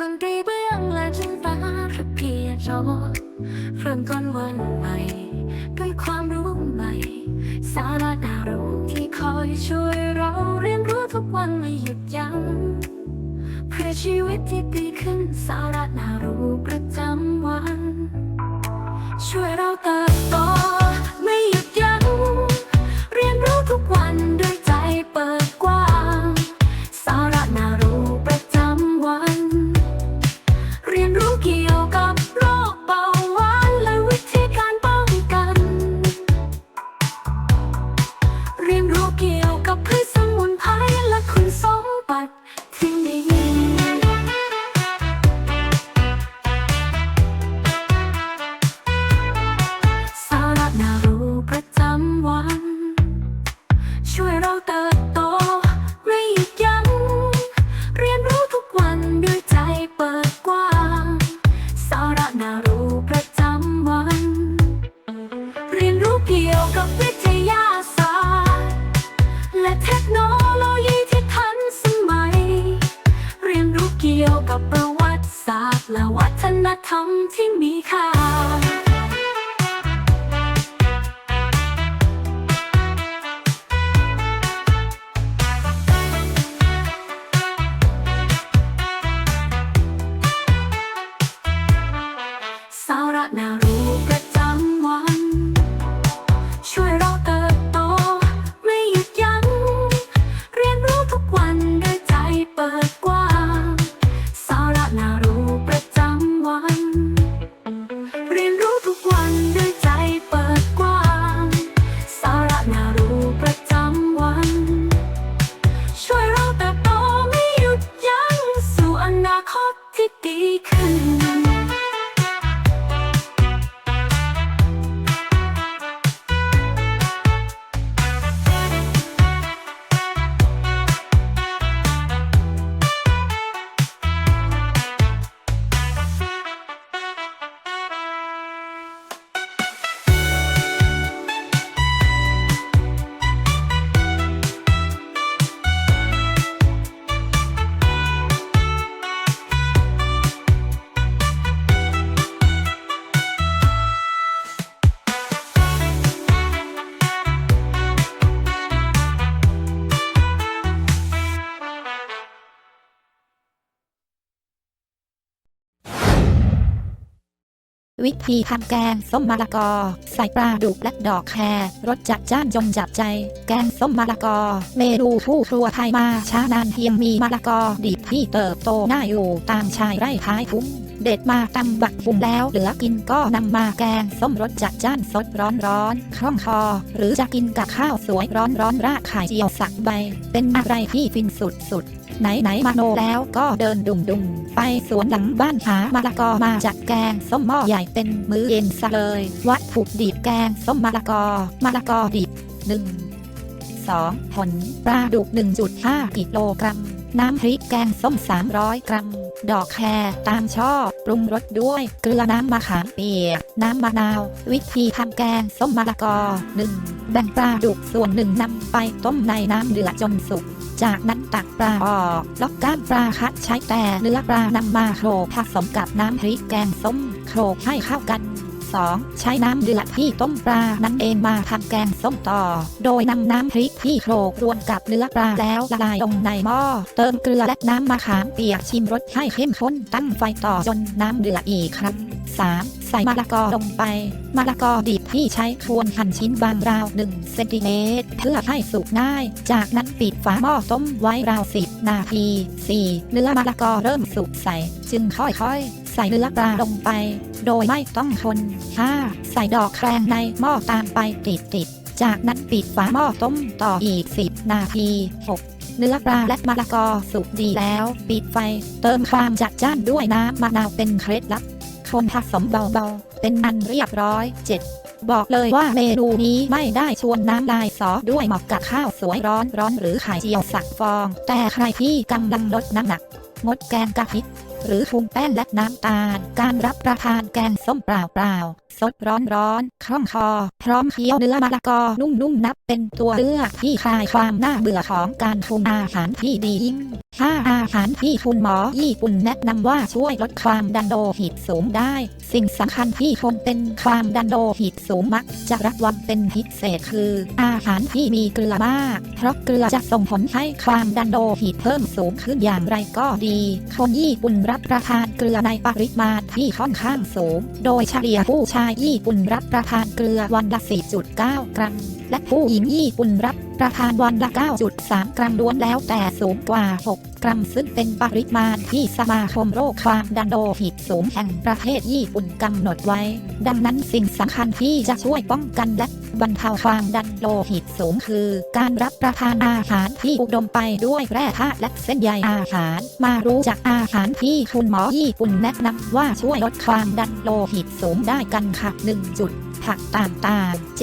ดนตรีเบื้องและจินตนาแค่เพียงจอเริ่มต้นวันใหม่ ด้วยความรู้ใหม่ สาระน่ารู้ที่คอยช่วยเราเรียนรู้ทุกวันไม่หยุดยัง้งเพื่อชีวิตที่ดีขึ้นสาระน่ารู้ประจำวัน ช่วยเราเติบโต วิธีทำแกงส้มมะละกอ ใส่ปลาดุกและดอกแครรสจัดจ้านจงจับใจ แกงส้มมะละกอ เมนูผู้ครัวไทยมาช้านานเพียงมีมะละกอดิบที่เติบโตน่าอยู่ตามชายไร่ท้ายทุ่ง เด็ดมาตำบักฝุ่มแล้วเหลือกินก็นำมาแกงส้มรสจัดจ้านสดร้อนร้อนคล่องคอ หรือจะกินกับข้าวสวยร้อนร้อนราดไข่เจียวสักใบ เป็นอะไรที่ฟินสุดสุดๆไหนไหนๆมาโนแล้วก็เดินดุมดุมๆไปสวนหลังบ้านหามะละกอมาจัดแกงส้มหม้อใหญ่เป็นมื้อเย็นซะเลย วัตถุดิบแกงส้มมะละกอมะละกอดิบหนึ่ง 2. ผลปลาดุก 1.5 กิโลกรัม น้ำพริกแกงส้ม 300 กรัม ดอกแครตามชอบ ปรุงรสด้วย เกลือน้ำมะขามเปียก น้ำมะนาว วิธีทำแกงส้มมะละกอ 1. แบ่งปลาดุกส่วนหนึ่งนำไปต้มในน้ำเดือดจนสุกจากนั้นตักปลาออกล็อกก้ามปลาคัดใช้แต่เนื้อปลานำมาโขลกผสมกับน้ำพริกแกงส้มโขลกให้เข้ากัน 2. ใช้น้ำเดือดที่ต้มปลานั้นเองมาทำแกงส้มต่อ โดยนำน้ำพริกที่โขลกรวมกับเนื้อปลาแล้วละลายลงในหม้อ เติมเกลือและน้ำมะขามเปียกชิมรสให้เข้มข้นตั้งไฟต่อจนน้ำเดือดอีกครั้ง 3. ใส่มะละกอลงไป มะละกอดิบที่ใช้ควรหั่นชิ้นบางราว1เซนติเมตรเพื่อให้สุกง่าย จากนั้นปิดฝาหม้อต้มไว้ราว 10 นาที 4. เนื้อมะละกอเริ่มสุกใสจึงค่อยๆ ใส่เนื้อปลาลงไป โดยไม่ต้องคน 5. ใส่ดอกแครงในหม้อตามไปติดๆจากนั้นปิดฝาหม้อต้มต่ออีก 10 นาที 6. เนื้อปลาและมะละกอสุกดีแล้ว ปิดไฟ เติมความจัดจ้านด้วยน้ำมะนาวเป็นเคล็ดลับ คนผสมเบาๆ เป็นอันเรียบร้อย 7. บอกเลยว่าเมนูนี้ไม่ได้ชวนน้ำลายสอด้วยเหมาะกับข้าวสวยร้อนร้อนๆหรือไข่เจียวสักฟอง แต่ใครที่กำลังลดน้ำหนัก งดแกงกะทิ หรือพุงแป้งและน้ำตาล การรับประทานแกงส้มเปล่า สดร้อนร้อนๆคล่องคอ พร้อมเคี้ยวเนื้อมะละกอนุ่มๆนับเป็นตัวเลือกที่คลายความน่าเบื่อของการปรุงอาหารที่ดียิ่ง 5. อาหารที่คุณหมอญี่ปุ่นแนะนำว่าช่วยลดความดันโลหิตสูงได้ สิ่งสำคัญที่คนเป็นความดันโลหิตสูงมัก จะระวังเป็นพิเศษคือ อาหารที่มีเกลือมาก เพราะเกลือจะส่งผลให้ความดันโลหิตเพิ่มสูงขึ้นอย่างไรก็ดี คนญี่ปุ่นรับประทานเกลือในปริมาณที่ค่อนข้างสูง โดยเฉลี่ยผู้ชายญี่ปุ่นรับประทานเกลือวันละ 4.9 กรัม และผู้หญิงญี่ปุ่นรับประทานวันละ 9.3 กรัมล้วนแล้วแต่สูงกว่า 6 กรัมซึ่งเป็นปริมาณที่สมาคมโรคความดันโลหิตสูงแห่งประเทศญี่ปุ่นกำหนดไว้ ดังนั้นสิ่งสำคัญที่จะช่วยป้องกันและบรรเทาความดันโลหิตสูงคือ การรับประทานอาหารที่อุดมไปด้วยแร่ธาตุและเส้นใยอาหาร มารู้จักอาหารที่คุณหมอญี่ปุ่นแนะนำว่าช่วยลดความดันโลหิตสูงได้กันค่ะ 1 จุดผักต่างๆเจ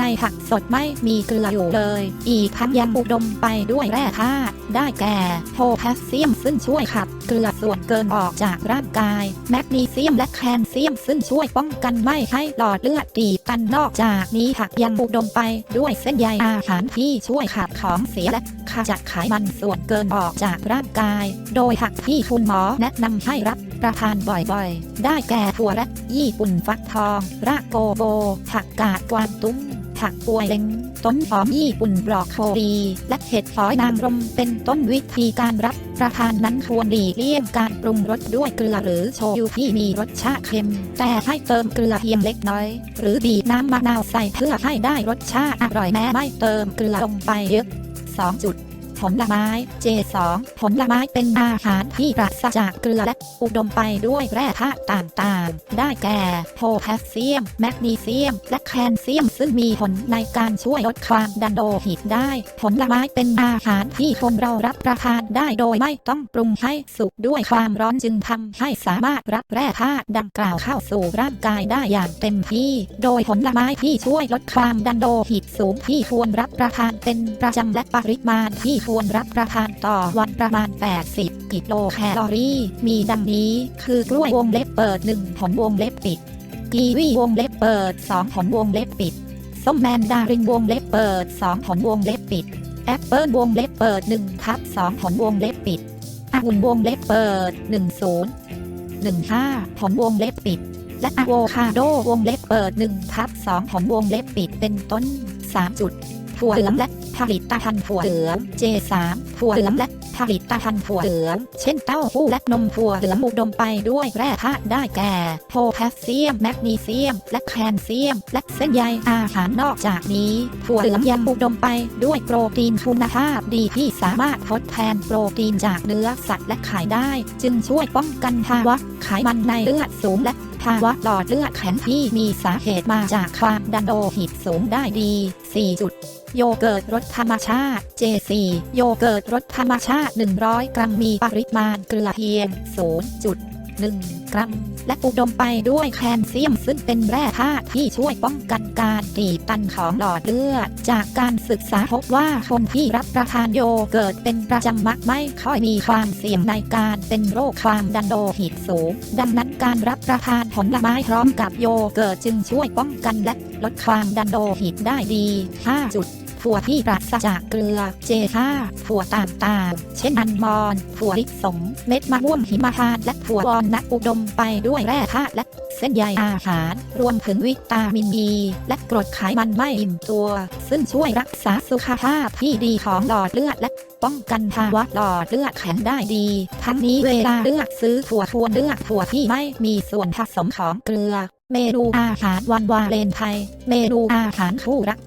ในผักสดไม่มีเกลืออยู่เลย อีกทั้งยังอุดมไปด้วยแร่ธาตุได้แก่โพแทสเซียมซึ่งช่วยขับเกลือส่วนเกินออกจากร่างกาย แมกนีเซียมและแคลเซียมซึ่งช่วยป้องกันไม่ให้หลอดเลือดตีบกันนอกจากนี้ผักยังอุดมไปด้วยเส้นใยอาหารที่ช่วยขับของเสียและขจัดไขมันส่วนเกินออกจากร่างกาย โดยผักที่คุณหมอแนะนำให้รับประทานบ่อยๆ ได้แก่ถั่วและญี่ปุ่นฟักทอง รากโกโบ ผักกาดกวางตุ้ง ผักกวยเล้งต้นหอมญี่ปุ่นบรอกโคลีและเห็ดฝอยนางรมเป็นต้นวิธีการรับประทานนั้นควรหลีกเลี่ยงการปรุงรสด้วยเกลือหรือโชยุที่มีรสชาติเค็ม แต่ให้เติมเกลือเพียงเล็กน้อย หรือบีบน้ำมะนาวใส่เพื่อให้ได้รสชาติอร่อยแม้ไม่เติมเกลือลงไปเยอะ2จุด ผลไม้ J2 ผลไม้เป็นอาหารที่ปราศจากเกลือและอุดมไปด้วยแร่ธาตุต่างๆ ได้แก่โพแทสเซียม แมกนีเซียม และแคลเซียม ซึ่งมีผลในการช่วยลดความดันโลหิตได้ ผลไม้เป็นอาหารที่คนเรารับประทานได้โดยไม่ต้องปรุงให้สุกด้วยความร้อนจึงทำให้สามารถรับแร่ธาตุดังกล่าวเข้าสู่ร่างกายได้อย่างเต็มที่ โดยผลไม้ที่ช่วยลดความดันโลหิตสูงที่ควรรับประทานเป็นประจำและปริมาณที่ควรรับประทานต่อวันประมาณ 80 กิโลแคลอรี่ มีดังนี้ คือกล้วยวงเล็บเปิด 1 ผลวงเล็บปิดกีวีวงเล็บเปิด 2 ผลวงเล็บปิด ส้มแมนดารินวงเล็บเปิด 2 ผลวงเล็บปิด แอปเปิลวงเล็บเปิด1ทับ2ผลวงเล็บปิดองุ่นวงเล็บเปิด 10 15 ผลวงเล็บปิด และอะโวคาโดวงเล็บเปิด1ทับ2ผลวงเล็บปิดเป็นต้น 3 จุดถั่วเหลืองและ ผลิตภัณฑ์ถั่วเหลือง J3 ถั่วเหลืองและผลิตภัณฑ์ถั่วเหลือง เช่นเต้าหู้และนมถั่วเหลืองอุดมไปด้วยแร่ธาตุได้แก่โพแทสเซียม แมกนีเซียม และแคลเซียม และเส้นใยอาหารนอกจากนี้ ถั่วเหลืองยังอุดมไปด้วยโปรตีนคุณภาพดีที่สามารถทดแทนโปรตีนจากเนื้อสัตว์และไข่ได้ จึงช่วยป้องกันภาวะไขมันในเลือดสูงและ ภาวะหลอดเลือดแข็งที่มีสาเหตุมาจากความดันโลหิตสูงได้ดี 4 จุด โยเกิร์ตรสธรรมชาติ J4 โยเกิร์ตรสธรรมชาติ 100 กรัมมีปริมาณเกลือเพียง 0.1กรัม และอุดมไปด้วยแคลเซียมซึ่งเป็นแร่ธาตุที่ช่วยป้องกันการตีบตันของหลอดเลือด จากการศึกษาพบว่าคนที่รับประทานโยเกิร์ตเป็นประจำมักไม่ค่อยมีความเสี่ยงในการเป็นโรคความดันโลหิตสูง ดังนั้นการรับประทานผลไม้พร้อมกับโยเกิร์ตจึงช่วยป้องกันและลดความดันโลหิตได้ดี 5 จุด ถั่วที่ปราศจากเกลือ J5 ถั่วต่างๆ เช่นอัลมอนด์ถั่วลิสง เม็ดมะม่วงหิมพานต์และถั่ววอลนัทอุดมไปด้วยแร่ธาตุและเส้นใยอาหาร รวมถึงวิตามินอ e, และกรดไขมันไม่อิ่มตัว ซึ่งช่วยรักษาสุขภาพที่ดีของหลอดเลือดและป้องกันภาวะหลอดเลือดแข็งได้ดี ทั้งนี้เวลาเลือกซื้อถั่วควรเลือกถั่วที่ไม่มีส่วนผสมของเกลือ เมนูอาหารวันวาเลนไทน์เมนูอาหารคู่รัก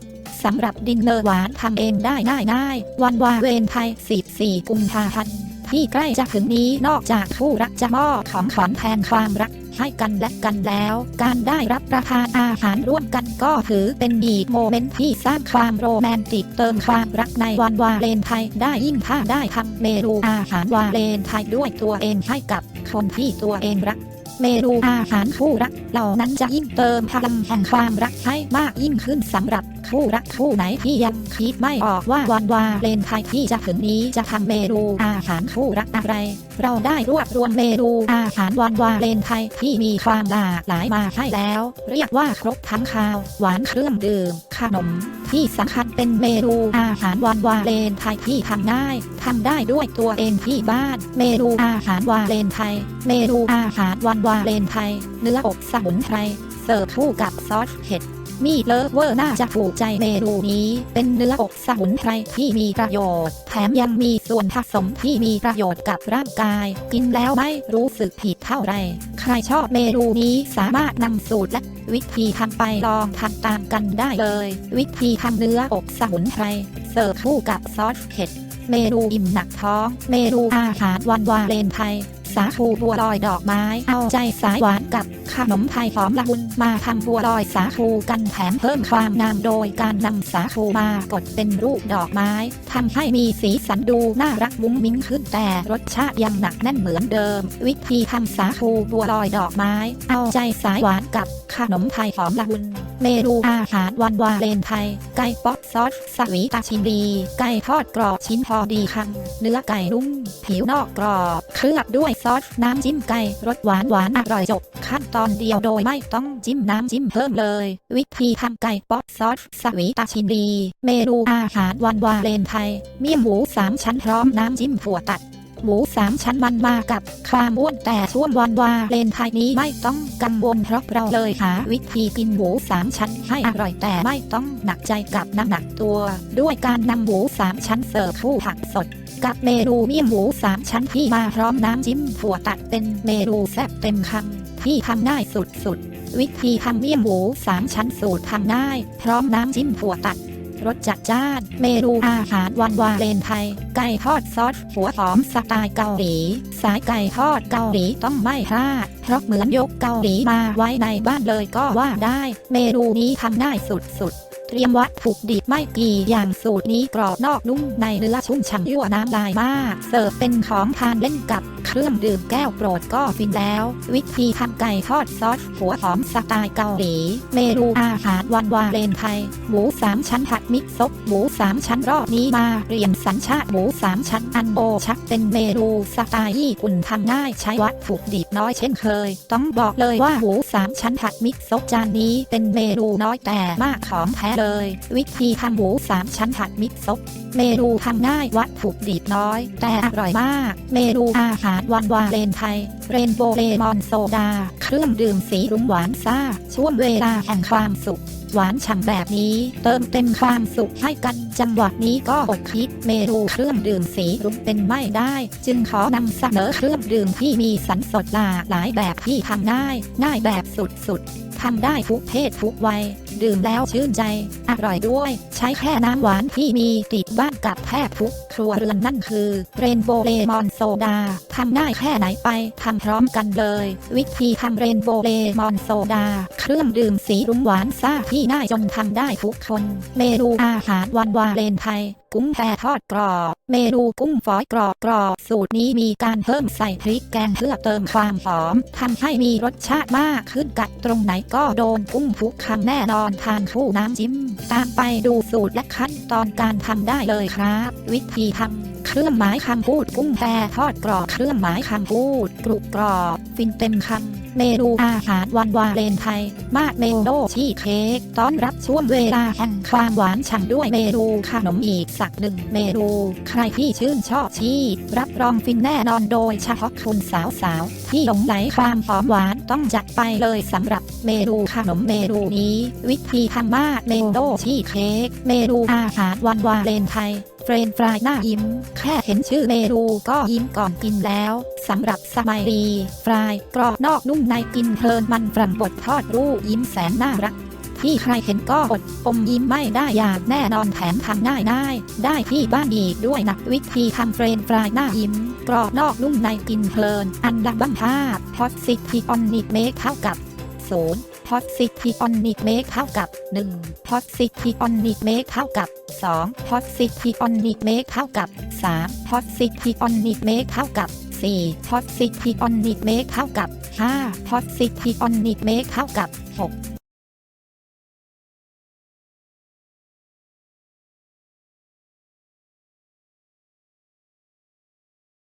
สำหรับดินเนอร์หวานทำเองได้ง่ายๆ วันวาเวนไทย 14 กุมภาพันธ์ที่ใกล้จะถึงนี้นอกจากคู่รักจะมอบของขวัญแทนความรักให้กันและกันแล้ว การได้รับประทานอาหารร่วมกันก็ถือเป็นอีกโมเมนต์ที่สร้างความโรแมนติกเติมความรักในวันวาเลนไทน์ได้ยิ่งถ้าได้ทำเมนูอาหารวาเลนไทน์ด้วยตัวเองให้กับคนที่ตัวเองรัก เมนูอาหารคู่รัก เหล่านั้นจะยิ่งเติมพลังแห่งความรักให้มากยิ่งขึ้นสำหรับ คู่รักคู่ไหนที่ยังคิดไม่ออกว่าวันวาเลนไทน์ที่จะถึงนี้จะทำเมนูอาหารคู่รักอะไร เราได้รวบรวมเมนูอาหารวันวาเลนไทน์ที่มีความหลากหลายมาให้แล้ว เรียกว่าครบทั้งคาวหวานเครื่องดื่มขนม ที่สำคัญเป็นเมนูอาหารวันวาเลนไทน์ที่ทำง่ายทำได้ด้วยตัวเองที่บ้าน เมนูอาหารวาเลนไทน์เมนูอาหารวันวาเลนไทน์เนื้ออบสมุนไพรเสิร์ฟคู่กับซอสเห็ด มีเลิฟเวอร์น่าจะถูกใจเมนูนี้ เป็นเนื้ออบสมุนไพรที่มีประโยชน์ แถมยังมีส่วนผสมที่มีประโยชน์กับร่างกาย กินแล้วไม่รู้สึกผิดเท่าไร ใครชอบเมนูนี้สามารถนำสูตรและวิธีทำไปลองทำตามกันได้เลย วิธีทำเนื้ออบสมุนไพรเสิร์ฟคู่กับซอสเห็ด เมนูอิ่มหนักท้อง เมนูอาหารวันวาเลนไทน์ สาคูบัวลอยดอกไม้เอาใจสายหวานกับขนมไทยหอมละมุนมาทำบัวลอยสาคูกันแถมเพิ่มความงามโดยการนำสาคูมากดเป็นรูปดอกไม้ทำให้มีสีสันดูน่ารักมุ้งมิ้งขึ้นแต่รสชาติยังหนักแน่นเหมือนเดิม วิธีทำสาคูบัวลอยดอกไม้ เอาใจสายหวานกับขนมไทยหอมละมุน เมนูอาหารวันวาเลนไทน์ไก่ป๊อกซอสสวีตาชินดี ไก่ทอดกรอบชิ้นพอดีคำเนื้อไก่นุ่มผิวนอกกรอบเคลือบด้วยซอสน้ำจิ้มไก่รสหวานหวานอร่อยจบ ขั้นตอนเดียวโดยไม่ต้องจิ้มน้ำจิ้มเพิ่มเลย วิธีทำไก่ป๊อกซอสสวีตาชินดี เมนูอาหารวันวาเลนไทน์เมี่ยงหมูสามชั้นพร้อมน้ำจิ้มถั่วตัด หมูสามชั้นมันมากับความอ้วนแต่ช่วงวันวาเลนไทน์นี้ไม่ต้องกังวลเพราะเราเลยหาวิธีกินหมูสามชั้นให้อร่อยแต่ไม่ต้องหนักใจกับน้ำหนักตัว ด้วยการนำหมูสามชั้นเสิร์ฟคู่ผักสดกับเมนูเมี่ยงหมูสามชั้นที่มาพร้อมน้ำจิ้มถั่วตัดเป็นเมนูแซ่บเต็มคำที่ทำง่ายสุดๆวิธีทำเมี่ยงหมูสามชั้นสูตรทำง่าย พร้อมน้ำจิ้มถั่วตัด รสจัดจ้าน เมนูอาหารวันวาเลนไทน์ไก่ทอดซอส หัวหอมสไตล์เกาหลี สายไก่ทอดเกาหลีต้องไม่พลาด เพราะเหมือนยกเกาหลีมาไว้ในบ้านเลยก็ว่าได้ เมนูนี้ทำง่ายสุดๆ เตรียมวัตถุดิบไม่กี่อย่างสูตรนี้กรอบนอกนุ่มในเนื้อชุ่มฉ่ำยั่วน้ำลายมาก เสิร์ฟเป็นของทานเล่นกับ เครื่องดื่มแก้วโปรดก็ฟินแล้ว วิธีทำไก่ทอดซอส หัวหอมสไตล์เกาหลี เมนูอาหารวันวาเลนไทน์หมูสามชั้นผัดมิกซบหมูสามชั้นรอบนี้มาเปลี่ยนสัญชาติหมูสามชั้นอันโอชักเป็นเมนูสไตล์ญี่ปุ่นทำง่ายใช้วัตถุดิบน้อยเช่นเคย ต้องบอกเลยว่าหมูสามชั้นผัดมิกซบจานนี้เป็นเมนูน้อยแต่มากของแท้เลย วิธีทำหมูสามชั้นผัดมิกซบเมนูทำง่ายวัตถุดิบน้อย แต่อร่อยมาก เมนูอาหารวันวาเลนไทน์เรนโบว์เลมอนโซดา เครื่องดื่มสีรุ้งหวานซ่า ช่วงเวลาแห่งความสุข หวานฉ่ำแบบนี้ เติมเต็มความสุขให้กันจังหวะนี้ก็อดคิดเมนูเครื่องดื่มสีรุ้งเป็นไม่ได้ จึงขอนำเสนอเครื่องดื่มที่มีสันสดหลากหลายแบบที่ทำง่าย ง่ายแบบสุดๆทำได้ทุกเพศทุกวัย ดื่มแล้วชื่นใจ อร่อยด้วย ใช้แค่น้ำหวานที่มีติดบ้านกับแทบทุกครัวเรือนนั่นคือเรนโบว์เลมอนโซดาทำง่ายแค่ไหนไปทำพร้อมกันเลย วิธีทำเรนโบว์เลมอนโซดา เครื่องดื่มสีรุ้งหวานซ่าที่ง่ายจนทำได้ทุกคน เมนูอาหารวันวาเลนไทน์ กุ้งแพทอดกรอบ เมนูกุ้งฝอยกรอบกรอบสูตรนี้มีการเพิ่มใส่พริกแกงเพื่อเติมความหอมทำให้มีรสชาติมากขึ้นกัดตรงไหนก็โดนกุ้งทุกคำแน่นอนทานคู่น้ำจิ้ม ตามไปดูสูตรและขั้นตอนการทำได้เลยครับ วิธีทำเครื่องหมายคำพูดกุ้งแพทอดกรอบเครื่องหมายคำพูดกรุบกรอบ ฟินเต็มคำ เมนูอาหารวันวาเลนไทน์มาเมโดชีเค้กต้อนรับช่วงเวลาแห่งความหวานฉ่ำด้วยเมนูขนมอีกสักหนึ่งเมนู ใครที่ชื่นชอบชีสรับรองฟินแน่นอนโดยเฉพาะคุณสาวๆที่หลงไหลความหอมหวานต้องจัดไปเลยสำหรับเมนูขนมเมนูนี้ วิธีทำมาเมโดชีเค้กเมนูอาหารวันวาเลนไทน์ รนฟรายหน้ายิ้ม แค่เห็นชื่อเมนูก็ยิ้มก่อนกินแล้วสำหรับสมัยรีฟรายกรอบนอกนุ่มในกินเพลินมันฝรั่งบดทอดรูยิ้มแสนน่ารักที่ใครเห็นก็อดอมยิ้มไม่ได้อย่างแน่นอนแถมทำง่ายง่ายได้ที่บ้านอีกด้วยนักวิธีทำเฟรนฟรายหน้ายิ้ม กรอบนอกนุ่มในกินเพลิน อันดับบังภาพอตซิตที่ออนนิดเมคเท่ากับ 0 positronic เมตรเท่ากับ 1 positronic เมตรเท่ากับ 2 positronic เมตรเท่ากับ 3 positronic เมตรเท่ากับ 4 positronic เมตรเท่ากับ 5 positronic เมตรเท่ากับ 6